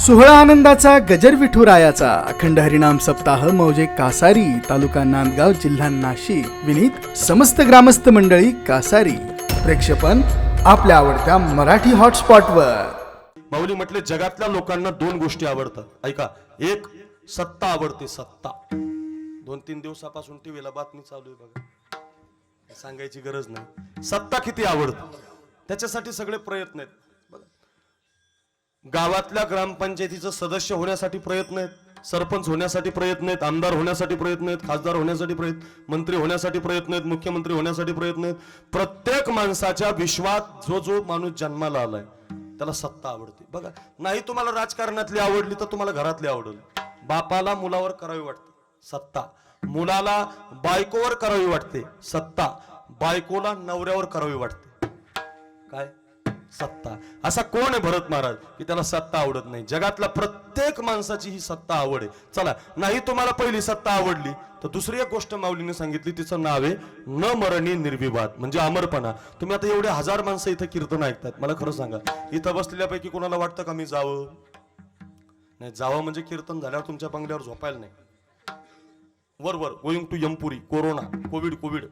सोहळा आनंदाचा गजर विठुरायाचा. अखंड हरिनाम सप्ताह मौजे कासारी तालुका नांदगाव जिल्हा नाशिक. विनीत समस्त ग्रामस्थ मंडळी कासारी. प्रेक्षपण आपल्या आवडत्या मराठी हॉटस्पॉटवर. माऊली म्हटले जगातल्या लोकांना दोन गोष्टी आवडतात. ऐका एक सत्ता आवडते सत्ता. दोन तीन दिवसापासून टीव्हीला बातमी चालू आहे बघा. सांगायची गरज नाही. सत्ता किती आवडते? त्याच्यासाठी सगळे प्रयत्न आहेत. गावातल्या ग्रामपंचायतीचं सदस्य होण्यासाठी प्रयत्न आहेत सरपंच होण्यासाठी प्रयत्न आहेत आमदार होण्यासाठी प्रयत्न आहेत खासदार होण्यासाठी प्रयत्न मंत्री होण्यासाठी प्रयत्न आहेत मुख्यमंत्री होण्यासाठी प्रयत्न आहेत. प्रत्येक माणसाच्या विश्वात जो जो माणूस जन्माला आलाय त्याला सत्ता आवडते. बघा नाही तुम्हाला राजकारणातली आवडली तर तुम्हाला घरातली आवडेल. बापाला मुलावर करावी वाटते सत्ता. मुलाला बायकोवर करावी वाटते सत्ता. बायकोला नवऱ्यावर करावी वाटते. काय? सत्ता. असा कोण आहे भरत महाराज? की त्याला सत्ता आवडत नाही. जगातल्या प्रत्येक माणसाची ही सत्ता आवड आहे. चला नाही तुम्हाला पहिली सत्ता आवडली तर दुसरी एक गोष्ट माऊलीने सांगितली तिचं नाव आहे न मरणी निर्विवाद म्हणजे अमरपणा. तुम्ही आता एवढे हजार माणसं इथं कीर्तन ऐकतात. मला खरं सांगा इथं बसलेल्यापैकी कोणाला वाटतं का मी जावं? नाही जावं म्हणजे कीर्तन झाल्यावर तुमच्या बंगल्यावर झोपायला नाही. वर वर going to Yampuri corona covid covid.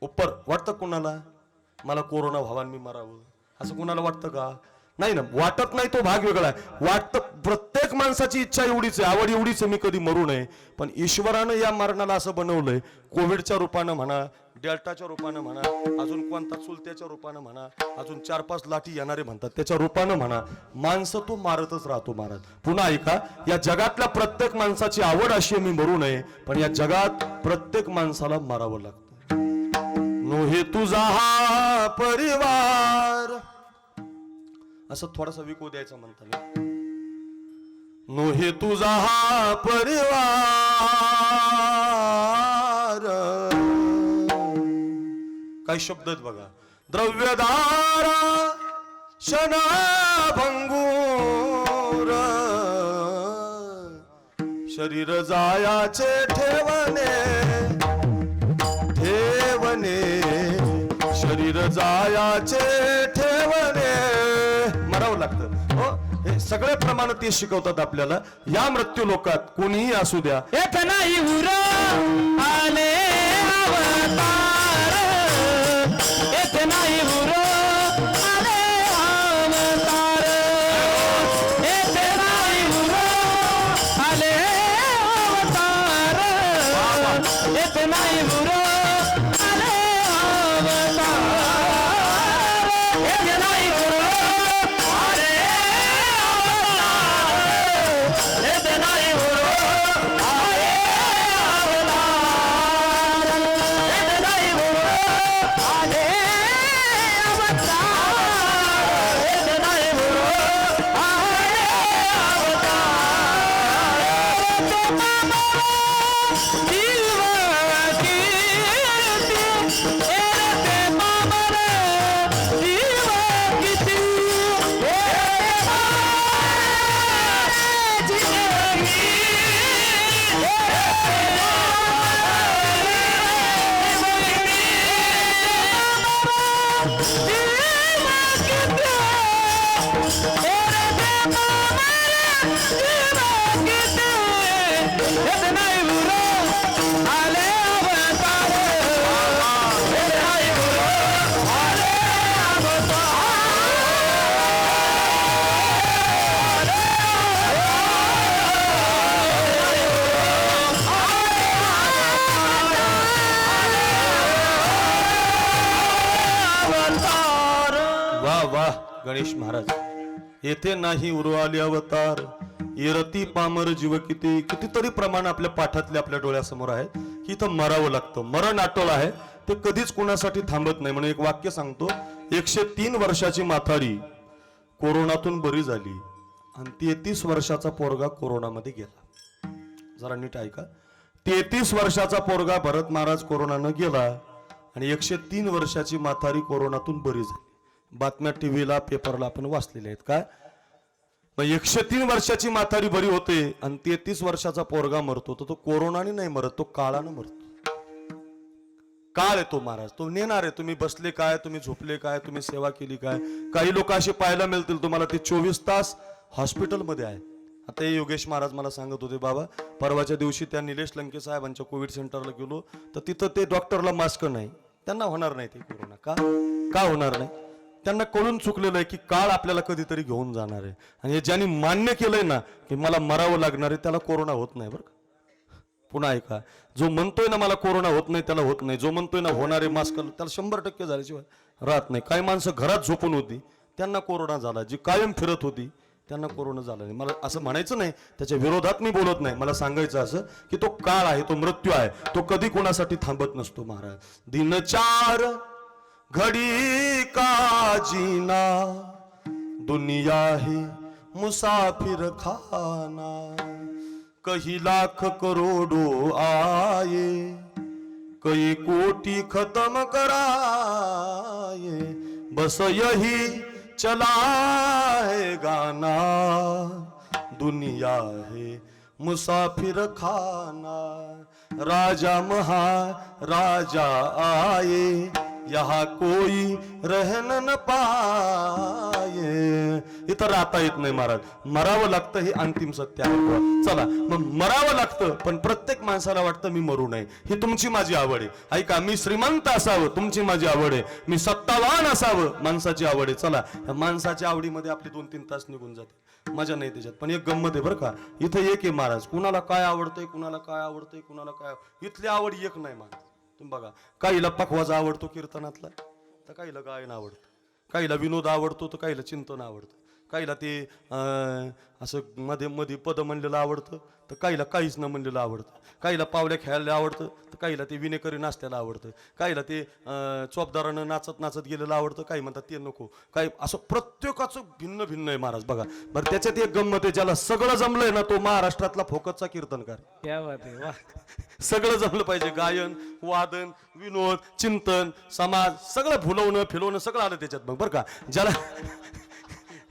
उपर वाटतं कोणाला? मला कोरोना व्हावा मी मरावं. असं कोणाला वाटतं का? नाही ना वाटत नाही तो भाग वेगळा आहे. वाटतं प्रत्येक माणसाची इच्छा एवढीच आहे आवड एवढीच आहे मी कधी मरू नये. पण ईश्वरानं या मरणाला असं बनवलंय कोविडच्या रूपानं म्हणा डेल्टाच्या रूपानं म्हणा अजून कोणता चुलत्याच्या रूपानं म्हणा अजून चार पाच लाठी येणारे म्हणतात त्याच्या रूपानं म्हणा माणसं तो मारतच राहतो महाराज. पुन्हा ऐका या जगातल्या प्रत्येक माणसाची आवड अशी मी मरू नये पण या जगात प्रत्येक माणसाला मारावं लागतं. नोहे तुझा हा परिवार. असं थोडासा विकू द्यायचा म्हणताना नोहे तुझा हा परिवार. काही शब्द बघा बघा. द्रव्यदार भंगूर शरीर जायाचे ठेवणे. ठेवणे शरीर जायाचे ठेवणे. मरावं लागतं. हो हे सगळे प्रमाण ते शिकवतात आपल्याला. या मृत्यू लोकात कोणीही असू द्या. एक नाही उरा गणेश महाराज. येथे नाही उरवाले अवतार. इरती पामर जीव किती कितीतरी प्रमाण आपल्या पाठातले आपल्या डोळ्यासमोर आहे. की इथं मरावं लागतं. मरण आटोळ आहे. ते कधीच कोणासाठी थांबत नाही. म्हणून एक वाक्य सांगतो. एकशे तीन वर्षाची माथारी कोरोनातून बरी झाली. आणि तेहतीस वर्षाचा पोरगा कोरोनामध्ये गेला. जरा नीट ऐका. तेहतीस वर्षाचा पोरगा भरत महाराज कोरोनानं गेला. आणि एकशे तीन वर्षाची माथारी कोरोनातून बरी झाली. बातम्या टीव्हीला पेपरला आपण वाचलेल्या आहेत. काय? मग एकशे तीन वर्षाची म्हातारी बरी होते आणि तेहतीस वर्षाचा पोरगा मरतो. तर तो कोरोनाने नाही मरत तो काळानं मरतो. काळ आहे तो महाराज. तो नेणार आहे. तुम्ही बसले काय? तुम्ही झोपले काय? तुम्ही सेवा केली काय? काही लोक असे पाहायला मिळतील तुम्हाला. ते चोवीस तास हॉस्पिटलमध्ये आहे. आता हे योगेश महाराज मला सांगत होते बाबा परवाच्या दिवशी त्या निलेश लंके साहेबांच्या कोविड सेंटरला गेलो. तर तिथं ते डॉक्टरला मास्क नाही. त्यांना होणार नाही ते कोरोना. का? का होणार नाही? त्यांना कळून चुकलेलं आहे की काळ आपल्याला कधीतरी घेऊन जाणार आहे. आणि हे ज्यांनी मान्य केलंय ना की मला मरावं लागणार आहे त्याला कोरोना होत नाही बरं का? पुन्हा ऐका जो म्हणतोय ना मला कोरोना होत नाही त्याला होत नाही. जो म्हणतोय ना होणारे मास्क त्याला शंभर टक्के झाल्याशिवाय राहत नाही. काही माणसं घरात झोपून होती त्यांना कोरोना झाला. जी कायम फिरत होती त्यांना कोरोना झाला नाही. मला असं म्हणायचं नाही त्याच्या विरोधात मी बोलत नाही. मला सांगायचं असं की तो काळ आहे तो मृत्यू आहे. तो कधी कोणासाठी थांबत नसतो महाराज. दिनचार घडी का जीना, दुनिया है मुसाफिर खाना। कही लाख करोड़ो आए, कई कोटि खत्म कराए, बस यही चला है गाना। दुनिया है मुसाफिर खाना, राजा महा राजा आए यहाँ कोई रहन न पाये इथं राहता येत नाही महाराज. मरावं लागतं हे अंतिम सत्य आहे. चला मग मरावं लागतं पण प्रत्येक माणसाला वाटतं मी मरू नये. ही तुमची माझी आवड आहे. ऐका मी श्रीमंत असावं तुमची माझी आवड आहे. मी सत्तावान असावं माणसाची आवड आहे. चला या माणसाच्या आवडीमध्ये आपले दोन तीन तास निघून जाते मजा नाही त्याच्यात पण एक गंमत आहे बरं का. इथं एक आहे महाराज. कुणाला काय आवडतंय कुणाला काय आवडतंय कुणाला काय इथली आवड एक नाही महाराज. तुम्ही बघा काहीला पखवाजा आवडतो कीर्तनातला तर काहीला गायन आवडतं. काहीला विनोद आवडतो तर काहीला चिंतन आवडतं. काहीला ते अं, असं मध्ये मध्ये पद म्हणलेलं आवडतं तर काहीला काहीच न म्हणलेलं आवडतं. काहीला पावल्या खेळायला आवडतं तर काहीला ते विनेकरी नाचल्याला आवडतं. काहीला ते चोपदारानं नाचत नाचत गेलेलं आवडतं काही म्हणतात ते नको. काही असं प्रत्येकाचं भिन्न भिन्न आहे महाराज बघा. बरं त्याच्यात एक गंमत आहे ज्याला सगळं जमलंय ना तो महाराष्ट्रातला फोकतचा कीर्तनकार. सगळं जमलं पाहिजे गायन वादन विनोद चिंतन समाज सगळं फुलवणं फिरवणं सगळं आलं त्याच्यात मग बरं का. ज्याला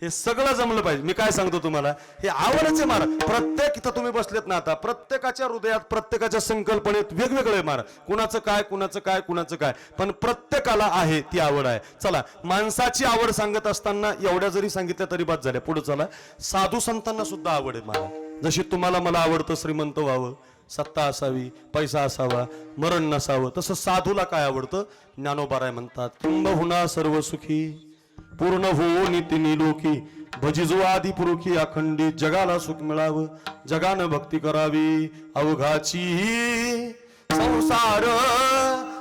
हे सगळं जमलं पाहिजे. मी काय सांगतो तुम्हाला? हे आवडच आहे महाराज प्रत्येक इथं तुम्ही बसलेत ना आता प्रत्येकाच्या हृदयात प्रत्येकाच्या संकल्पनेत वेगवेगळं आहे कुणाचं काय कुणाचं काय कुणाचं काय. पण प्रत्येकाला आहे ती आवड आहे. चला माणसाची आवड सांगत असताना एवढ्या जरी सांगितल्या तरी बाद झाल्या. पुढे चला. साधू संतांना सुद्धा आवड आहे मला जशी तुम्हाला मला आवडतं श्रीमंत व्हावं सत्ता असावी पैसा असावा मरण नसावं तसं साधूला काय आवडतं? ज्ञानोबाराय म्हणतात किंबहुना सर्व सुखी. पूर्ण हो नितीनी लोकी भजिजो आदी पुरुखी अखंडित जगाला सुख मिळावं. जगानं भक्ती करावी. अवघाची संसार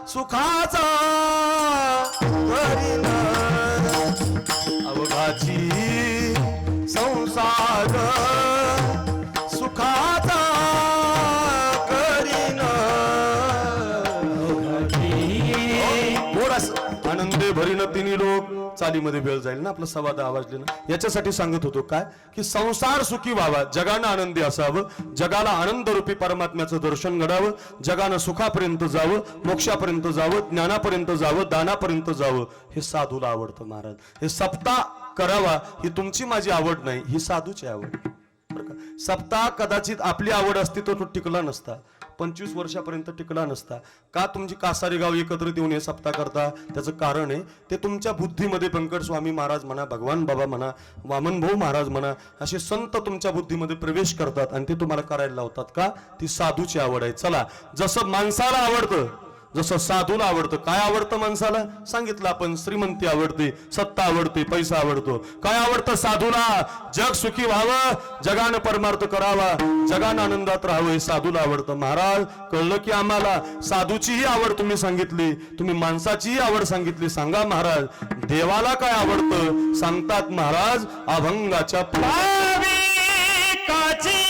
सुखाचा अवघाची संसार थोडास आनंदे भरीन तिन्ही लोक चालीमध्ये वेळ जाईल ना आपलं सवाद आवाजले ना? याच्यासाठी सांगत होतो काय? की संसार सुखी व्हावा. जगानं आनंदी असावं. जगाला आनंद रूपी परमात्म्याचं दर्शन घडावं. जगानं सुखापर्यंत जावं. मोक्षापर्यंत जावं. ज्ञानापर्यंत जावं. दानापर्यंत जावं. हे साधूला आवडतं महाराज. हे सप्ताह करावा ही तुमची माझी आवड नाही. ही साधूची आवड. का? सप्ताह कदाचित आपली आवड असती तर तो टिकला नसता. पंचवीस वर्षापर्यंत टिकला नसता. का तुमची कासारी गाव एकत्रित येऊन हे सप्ताह करता? त्याचं कारण आहे ते तुमच्या बुद्धीमध्ये व्यंकट स्वामी महाराज म्हणा भगवान बाबा म्हणा वामनभाऊ महाराज म्हणा असे संत तुमच्या बुद्धीमध्ये प्रवेश करतात आणि ते तुम्हाला करायला लावतात का? ती साधूची आवड आहे. चला जसं माणसाला आवडतं जसं साधूला आवडतं. काय आवडतं माणसाला? सांगितलं आपण श्रीमंती आवडते सत्ता आवडते पैसा आवडतो. काय आवडतं साधूला? जग सुखी व्हावं जगानं परमार्थ करावा जगानं आनंदात राहावं हे साधूला आवडतं. महाराज कळलं की आम्हाला? साधूचीही आवड तुम्ही सांगितली तुम्ही माणसाचीही आवड सांगितली. सांगा महाराज देवाला काय आवडतं? सांगतात महाराज अभंगाच्या काची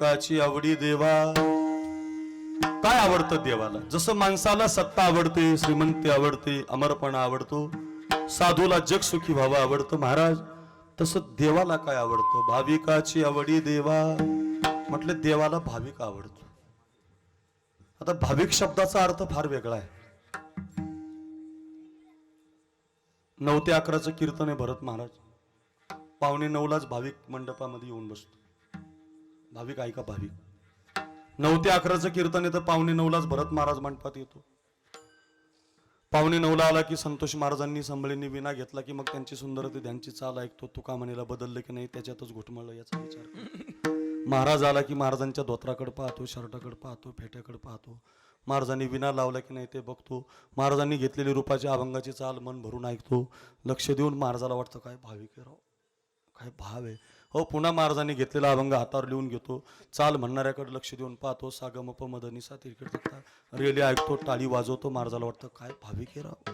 भाविकाची आवडी देवा. काय आवडतं देवाला? जसं माणसाला सत्ता आवडते श्रीमंती आवडते अमरपणा आवडतो साधूला जग सुखी व्हावं आवडतं महाराज तसं देवाला काय आवडतं? भाविकाची आवडी देवा. म्हटले देवाला भाविक आवडतो. आता भाविक शब्दाचा अर्थ फार वेगळा आहे. नऊ ते अकराचं कीर्तन आहे भरत महाराज. पावणे नऊलाच भाविक मंडपामध्ये येऊन बसतो. भाविक ऐका भाविक. नऊ ते अकराचं कीर्तन येतं तर पावणे नऊलाच भरत महाराज मंडपात येतो. पावणे नऊला आला की संतोष महाराजांनी संभळींनी विना घेतला की मग त्यांची सुंदरते त्यांची चाल ऐकतो. तुका म्हणेला बदललं की नाही त्याच्यातच घुटमळलं याचा विचार महाराज आला की महाराजांच्या धोत्राकडे पाहतो शर्टाकडे पाहतो फेट्याकडे पाहतो. महाराजांनी विना लावला की नाही ते बघतो. महाराजांनी घेतलेली रूपाची अभंगाची चाल मन भरून ऐकतो. लक्ष देऊन महाराजाला वाटतं काय भाविक राव? काय भाव आहे? हो पुन्हा महाराजांनी घेतलेला अभंग हातावर लिहून घेतो. चाल म्हणणाऱ्याकडे लक्ष देऊन पाहतो. सागमप मदनिसा तिरकड. तक्ता रेली ऐकतो टाळी वाजवतो. महाराजाला वाटतं काय भाविके राव?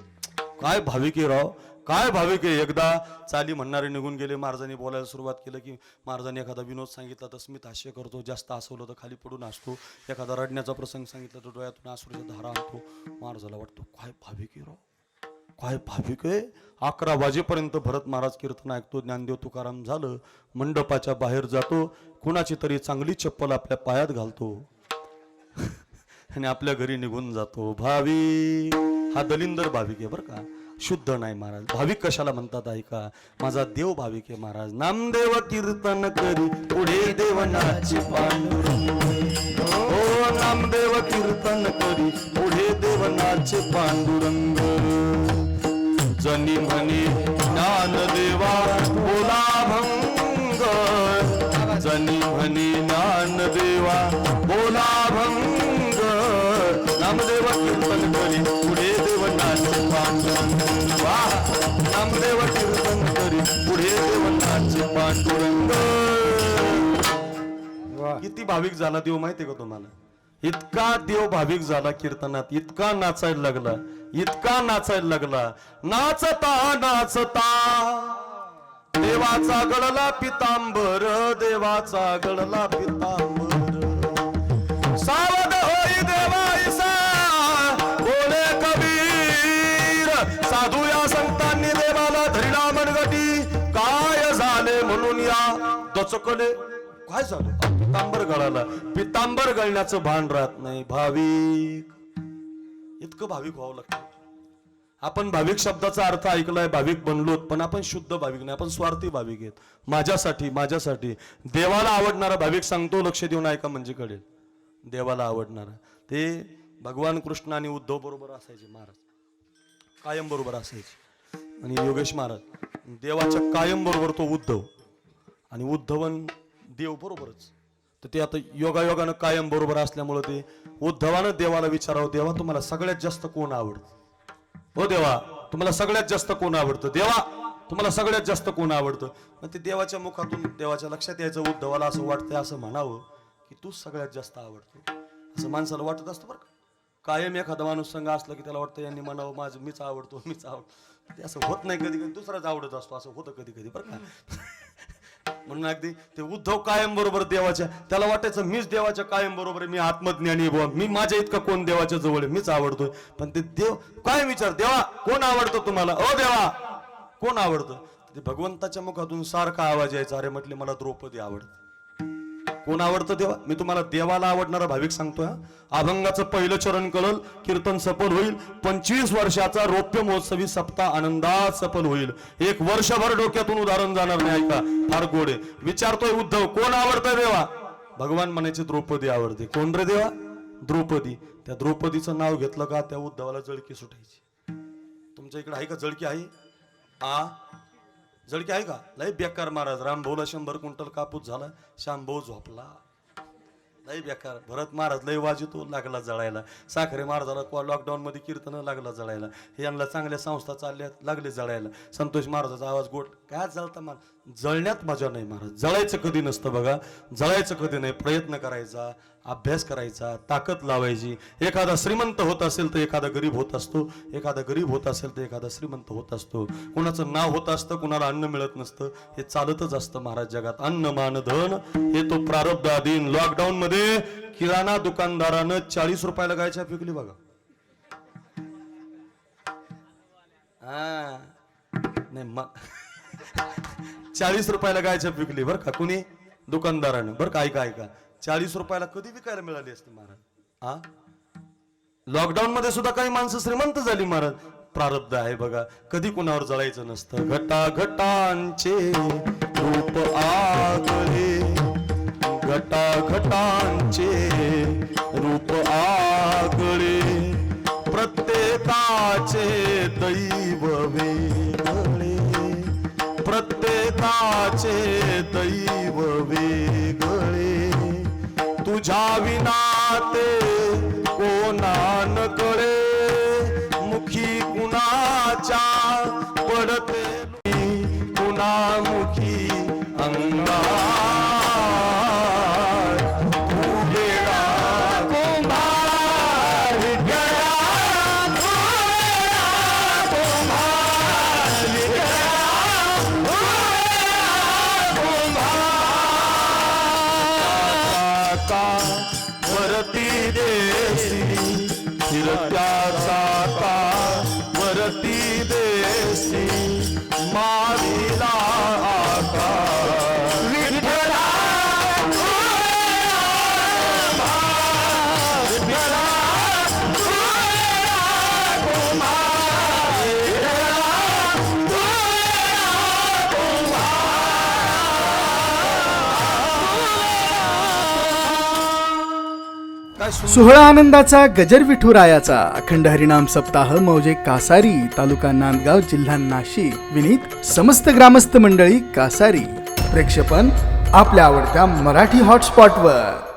काय भाविके राव? काय भाविक आहे? एकदा चाली म्हणणारे निघून गेले. महाराजांनी बोलायला सुरुवात केलं की महाराजांनी एखादा विनोद सांगितला तर स्मित हास्य करतो. जास्त हसवलं तर खाली पडून असतो एखादा रडण्याचा प्रसंग सांगितला तर डोळ्यातून आसुरीच्या धारा आणतो. महाराजाला वाटतो काय भाविके राव? काय भाविक आहे? अकरा वाजेपर्यंत भरत महाराज कीर्तन ऐकतो ज्ञानदेव तुकाराम झालं मंडपाच्या बाहेर जातो कुणाची तरी चांगली चप्पल आपल्या पायात घालतो. आणि आपल्या घरी निघून जातो. भाविक हा दलिंदर भाविक आहे बरं का? शुद्ध नाही महाराज. भाविक कशाला म्हणतात ऐका? माझा देव भाविक आहे महाराज. नामदेव कीर्तन करी पुढे देवनाची पांडुरंग. हो. नामदेव कीर्तन करी पुढे देवनाचे पांडुरंग. जनी म्हणे ज्ञानदेवा बोला भंग. जनी म्हणे ज्ञानदेवा बोला भंग. नामदेव कीर्तन करी पुढे देवनाचे पांडुरंग. वा! नामदेव कीर्तन करी पुढे देवनाचे पांडुरंग. किती भाविक झाला देव माहितीये का तुम्हाला? इतका देव भाविक झाला कीर्तनात इतका नाचायला लागला इतका नाचायला लागला. नाचता नाचता. देवाचा गळला पितांबर देवाचा गळला पितांबर. सावध होई देवाईसा बोले कबीर. साधू या संतांनी देवाला धरिला मनगटी काय झाले म्हणून या दचकले? काय झालं? पितांबर गळाला. पितांबर गळण्याचं भान राहत नाही. भाविक. इतकं भाविक व्हावं लागतं. आपण भाविक शब्दाचा अर्थ ऐकलाय भाविक बनलोत पण आपण शुद्ध भाविक नाही. आपण स्वार्थी भाविक आहेत. माझ्यासाठी माझ्यासाठी. देवाला आवडणारा भाविक सांगतो लक्ष देऊन ऐका म्हणजे कळेल. देवाला आवडणारा. ते भगवान कृष्ण आणि उद्धव बरोबर असायचे महाराज. कायम बरोबर असायचे. आणि योगेश महाराज देवाच्या कायम बरोबर तो उद्धव. आणि उद्धवन देव बरोबरच. तर ते आता योगायोगानं कायम बरोबर असल्यामुळं ते उद्धवानं देवाला विचारावं देवा तुम्हाला सगळ्यात जास्त कोण आवडतं? हो देवा तुम्हाला सगळ्यात जास्त कोण आवडतं? देवा तुम्हाला सगळ्यात जास्त कोण आवडतं? मग ते देवाच्या मुखातून देवाच्या लक्षात यायचं उद्धवाला असं वाटतंय असं म्हणावं की तूच सगळ्यात जास्त आवडतो. असं माणसाला वाटत असतं बरं का. कायम एखादा माणूस संघ असला की त्याला वाटतं यांनी म्हणावं माझं मीच आवडतो मीच आवडतो. ते असं होत नाही कधी कधी दुसराच आवडत असतो असं होतं कधी कधी बरं का. म्हणून अगदी ते उद्धव कायम बरोबर देवाच्या त्याला वाटायचं मीच देवाच्या कायम बरोबर आहे, मी आत्मज्ञानी आहे बुवा मी माझ्या इतका कोण देवाच्या जवळ आहे मीच आवडतोय. पण ते देव काय विचार? देवा कोण आवडतं तुम्हाला? अ देवा कोण आवडतं? ते भगवंताच्या मुखातून सारखा आवाज यायचा अरे म्हटले मला द्रौपदी आवडते. कोण आवडतं देवा? मी तुम्हाला देवाला आवडणारा भाविक सांगतोय हा. अभंगाचं पहिलं चरण कळल कीर्तन सफल होईल. पंचवीस वर्षाचा रौप्य महोत्सवी सप्ताह आनंदात सफल होईल. एक वर्षभर डोक्यातून उदाहरण जाणार नाही ऐका. फार गोडे विचारतोय उद्धव कोण आवडतं देवा? भगवान म्हणायचे द्रौपदी आवडते. कोण रे देवा? द्रौपदी. त्या द्रौपदीचं नाव घेतलं का त्या उद्धवाला जळकी सुटायची. तुमच्या इकडे आहे का जळकी आहे आ जळकी आहे का? लय बेकार महाराज रामभाऊला शंभर क्विंटल कापूस झाला श्यामभाऊ झोपला. लय बेकार. भरत महाराज लय वाजतो लागला जळायला. साखरे महाराजाला किंवा लॉकडाऊनमध्ये कीर्तन लागला जळायला. हे यांना चांगल्या संस्था चालल्या लागले जळायला. संतोष महाराजाचा आवाज गोट काय जळता मला जळण्यात मजा नाही महाराज जळायचं कधी नसतं बघा. जळायचं कधी नाही. प्रयत्न करायचा अभ्यास करायचा ताकद लावायची. एखादा श्रीमंत होत असेल तर एखादा गरीब होत असतो. एखादा गरीब होत असेल तर एखादा श्रीमंत होत असतो. कुणाचं नाव होत असतं कुणाला अन्न मिळत नसतं. हे चालतच असतं महाराज जगात. अन्न मान धन हे तो प्रारब्ध अधीन लॉकडाऊन मध्ये किराणा दुकानदारानं चाळीस रुपयाला गायच्या पिकली बघा. हा. नाही मग चाळीस रुपयाला गायच्या विकली बरं का? कुणी? दुकानदारानं. बरं का? ऐका ऐका. चाळीस रुपयाला कधी विकायला मिळाली असते महाराज? हा लॉकडाऊन मध्ये सुद्धा काही माणसं श्रीमंत झाली महाराज. प्रारब्ध आहे बघा. कधी कुणावर जळायचं नसतं. घटा घटांचे रूप आगळे. घटा घटांचे रूप आगळे. प्रत्येकाचे दैववे प्रत्येकाचे दैव वेगळे. तुझ्या विना ते कोणान कळे मुखी कुणाच्या पडत सोहळा आनंदाचा गजर विठुरायाचा. अखंड हरिनाम सप्ताह मौजे कासारी तालुका नांदगाव जिल्हा नाशिक. विनीत समस्त ग्रामस्थ मंडळी कासारी. प्रेक्षपण आपल्या आवडत्या मराठी हॉटस्पॉटवर